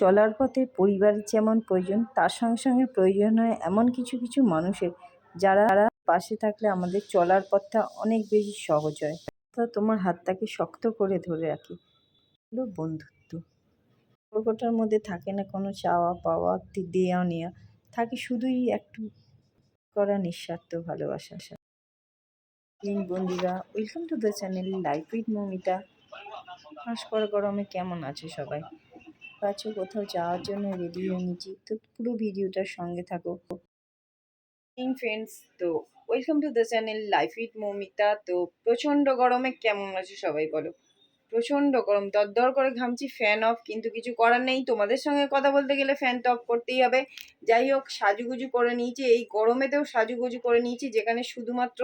চলার পথে পরিবারের যেমন প্রয়োজন, তার সঙ্গে সঙ্গে প্রয়োজন হয় এমন কিছু কিছু মানুষের যারা পাশে থাকলে আমাদের চলার পথটা অনেক বেশি সহজ হয়। তো তোমার হাতটাকে শক্ত করে ধরে রাখি। হলো বন্ধুত্ব। সম্পর্কটার মধ্যে থাকে না কোনো চাওয়া পাওয়া দেওয়া নেওয়া থাকে শুধুই একটু করা নিঃস্বার্থ ভালোবাসা। প্লিজ বন্ধুরা welcome to the channel life with Mamita ফাঁস করা গরমে কেমন আছে সবাই? পাচ্ছ কোথাও যাওয়ার জন্য রেডি হয়ে নিচ্ছি। তো পুরো ভিডিওটার সঙ্গে থাকো। ফ্রেন্ডস তো welcome to the channel life with Moumita তো প্রচণ্ড গরমে কেমন আছে সবাই বলো? প্রচণ্ড গরম, দরদর করে ঘামছি ফ্যান অফ কিন্তু কিছু করার নেই। তোমাদের সঙ্গে কথা বলতে গেলে ফ্যান তো অফ করতেই হবে। যাই হোক, সাজুগুজু করে নিয়েছি। এই গরমেতেও সাজুগুজু করে নিয়েছি, যেখানে শুধুমাত্র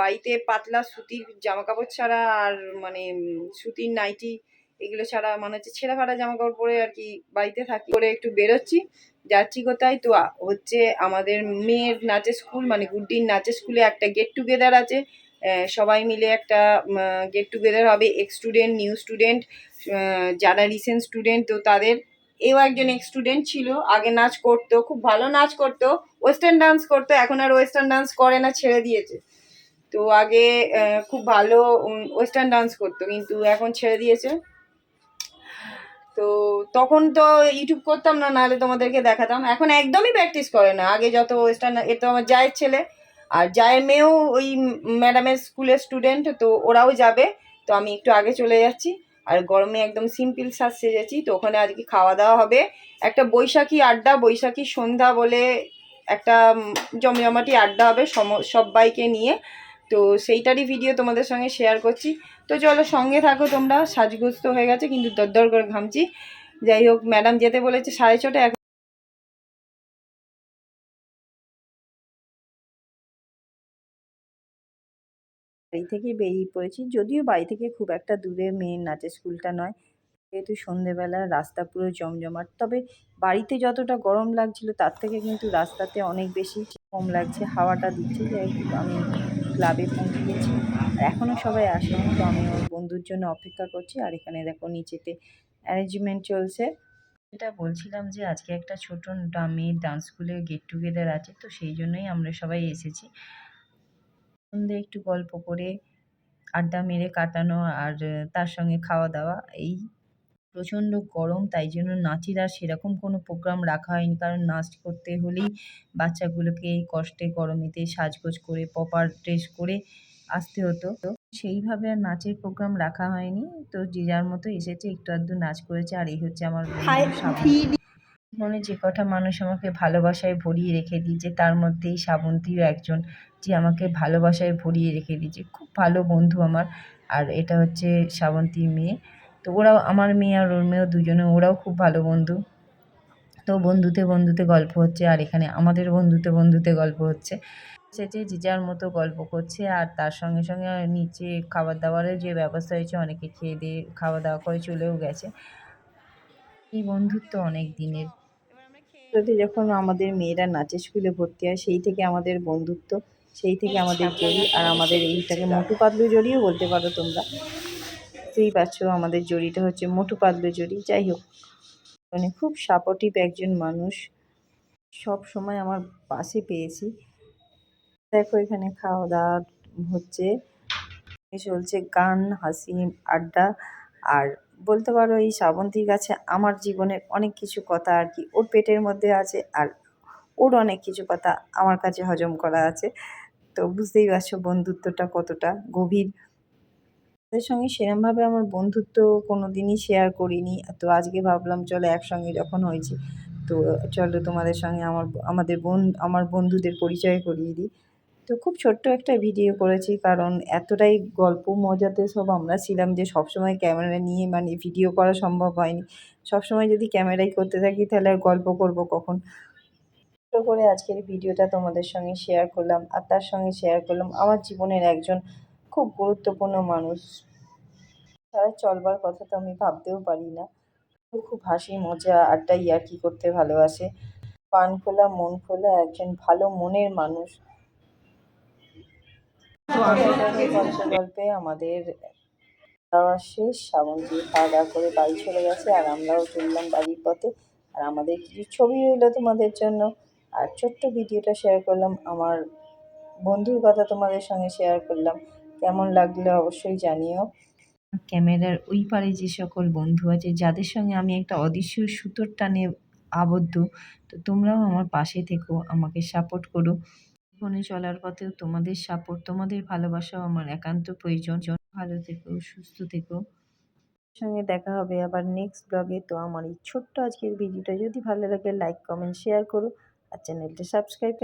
বাড়িতে পাতলা সুতির জামা কাপড় ছাড়া আর মানে সুতির নাইটি এগুলো ছাড়া মানে হচ্ছে ছেঁড়া ফাটা জামা কাপড় পরে আর কি বাড়িতে থাকি। করে একটু বেরোচ্ছি, যাচ্ছি কোথায়? তো হচ্ছে আমাদের মেয়ের নাচের স্কুল মানে গুড্ডির নাচের স্কুলে একটা গেট টুগেদার আছে। সবাই মিলে একটা গেট টুগেদার হবে। এক্স স্টুডেন্ট নিউ স্টুডেন্ট যারা রিসেন্ট স্টুডেন্ট তো তাদের এও একজন এক্স স্টুডেন্ট ছিল। আগে নাচ করতো, খুব ভালো নাচ করতো ওয়েস্টার্ন ডান্স করতো, এখন আর ওয়েস্টার্ন ডান্স করে না, ছেড়ে দিয়েছে। তো আগে খুব ভালো ওয়েস্টার্ন ডান্স করতো, কিন্তু এখন ছেড়ে দিয়েছে। তো তখন তো ইউটিউব করতাম না, নাহলে তোমাদেরকে দেখাতাম। এখন একদমই প্র্যাকটিস করে না। আগে যত ওয়েস্টার্ন এ তো আমার জায়ের ছেলে। আর জায়ের মেয়েও ওই ম্যাডামের স্কুলের স্টুডেন্ট তো ওরাও যাবে। তো আমি একটু আগে চলে যাচ্ছি। আর গরমে একদম সিম্পল সাজ সেজেছি তো ওখানে আজকে খাওয়া দাওয়া হবে। একটা বৈশাখী আড্ডা, বৈশাখী সন্ধ্যা বলে একটা জমজমাটি আড্ডা হবে সবাইকে নিয়ে। তো সেইটারই ভিডিও তোমাদের সঙ্গে শেয়ার করছি। তো চলো সঙ্গে থাকো তোমরা, সাজগোজ তো হয়ে গেছে, কিন্তু দরদর করে ঘামছি। যাই হোক ম্যাডাম যেতে বলেছে সাড়ে ছটা, এখন বাড়ি থেকে বেরিয়ে পড়েছি। যদিও বাড়ি থেকে খুব একটা দূরে মেয়ের নাচের স্কুলটা নয়, যেহেতু সন্ধেবেলা, রাস্তা পুরো জমজমাট। তবে বাড়িতে যতটা গরম লাগছিল, তার থেকে কিন্তু রাস্তাতে অনেক বেশি কম লাগছে, হাওয়াটা দিচ্ছে। যাই আমি ক্লাবে পৌঁছে গেছি। আর এখনও সবাই আসেনি, তো আমি ওর বন্ধুর জন্য অপেক্ষা করছি। আর এখানে দেখো নিচেতে অ্যারেঞ্জমেন্ট চলছে। এটা বলছিলাম যে আজকে একটা ছোট মেয়ের ডান্স স্কুলের গেট টুগেদার আছে, তো সেই জন্যই আমরা সবাই এসেছি। সন্ধে একটু গল্প করে আড্ডা মেরে কাটানো আর তার সঙ্গে খাওয়া দাওয়া, এই প্রচণ্ড গরম তাই জন্য নাচের আর সেরকম কোনো প্রোগ্রাম রাখা হয়নি। কারণ নাচ করতে হলেই বাচ্চাগুলোকে এই কষ্টে গরমেতে সাজগোজ করে প্রপার ড্রেস করে আসতে হতো। তো সেইভাবে আর নাচের প্রোগ্রাম রাখা হয়নি। তো যে যার মতো এসেছে একটু আধটু নাচ করেছে আর এই হচ্ছে আমার মনে যে কটা মানুষ আমাকে ভালোবাসায় ভরিয়ে রেখে দিয়েছে তার মধ্যেই শ্রাবন্তীও একজন যে আমাকে ভালোবাসায় ভরিয়ে রেখে দিয়েছে। খুব ভালো বন্ধু আমার। আর এটা হচ্ছে শ্রাবন্তীর মেয়ে। তো ওরাও আমার মেয়ে আর ওর মেয়েও দুজনে ওরাও খুব ভালো বন্ধু। তো বন্ধুতে বন্ধুতে গল্প হচ্ছে আর এখানে আমাদের বন্ধুতে বন্ধুতে গল্প হচ্ছে। সেটা যে যার মতো গল্প করছে আর তার সঙ্গে সঙ্গে নিচে খাবার দাবারের যে ব্যবস্থা হয়েছে অনেকে খেয়ে দিয়ে খাওয়া দাওয়া করে চলেও গেছে। এই বন্ধুত্ব অনেক দিনের। যখন আমাদের মেয়েরা নাচের স্কুলে ভর্তি হয় সেই থেকে আমাদের বন্ধুত্ব সেই থেকে আমাদের জড়ি আর আমাদের এইটাকে মোটু পাতলু জড়িও বলতে পারো তোমরা। বুঝতেই পারছ আমাদের জড়িটা হচ্ছে মোটু পাতলু জড়ি। যাই হোক মানে খুব সাপোর্টিভ একজন মানুষ। সব সময় আমার পাশে পেয়েছি। দেখো এখানে খাওয়া দাওয়া হচ্ছে চলছে গান, হাসি, আড্ডা। আর বলতে পারো এই শ্রাবন্তীর কাছে আমার জীবনের অনেক কিছু কথা আর কি ওর পেটের মধ্যে আছে আর ওর অনেক কিছু কথা আমার কাছে হজম করা আছে। তো বুঝতেই পারছ বন্ধুত্বটা কতটা গভীর। ওদের সঙ্গে সেরমভাবে আমার বন্ধুত্ব কোনো দিনই শেয়ার করিনি। তো আজকে ভাবলাম চলো একসঙ্গে যখন হয়েছি, তো চলো তোমাদের সঙ্গে আমার, আমাদের বোন, আমার বন্ধুদের পরিচয় করিয়ে দিই। তো খুব ছোট্ট একটা ভিডিও করেছি, কারণ এতটাই গল্প মজাতে সব আমরা ছিলাম যে সবসময় ক্যামেরা নিয়ে মানে ভিডিও করা সম্ভব হয়নি। সবসময় যদি ক্যামেরাই করতে থাকি তাহলে আর গল্প করব কখন? করে আজকের ভিডিওটা তোমাদের সঙ্গে শেয়ার করলাম, আর তার সঙ্গে শেয়ার করলাম আমার জীবনের একজন খুব গুরুত্বপূর্ণ মানুষ। তারা চলবার কথা তো আমি ভাবতেও পারি না। খুব হাসি, মজা, আড্ডা, ইয়ার্কি করতে ভালোবাসে। পান খোলা, মন খোলা, একজন ভালো মনের মানুষ। গল্পে আমাদের খাওয়া শেষ। শ্রাবণ দিয়ে খাওয়া দাওয়া করে বাড়ি চলে গেছে আর আমরাও চললাম বাড়ির পথে। আর আমাদের কিছু ছবি রইল তোমাদের জন্য। আর ছোট্ট ভিডিওটা শেয়ার করলাম। আমার বন্ধুর কথা তোমাদের সঙ্গে শেয়ার করলাম। কেমন লাগল অবশ্যই জানিও। ক্যামেরার ওই পারে যে সকল বন্ধু আছে যাদের সঙ্গে আমি একটা অদৃশ্য সুতোর টানে আবদ্ধ তো তোমরাও আমার পাশে থেকো আমাকে সাপোর্ট করো। জীবনে চলার পথেও তোমাদের সাপোর্ট তোমাদের ভালোবাসাও আমার একান্ত প্রয়োজন। ভালো থেকো সুস্থ থেকো। সঙ্গে দেখা হবে আবার নেক্সট ব্লগে তো আমার এই ছোট্ট আজকের ভিডিওটা যদি ভালো লাগে লাইক কমেন্ট শেয়ার করো। আর চ্যানেলটা সাবস্ক্রাইব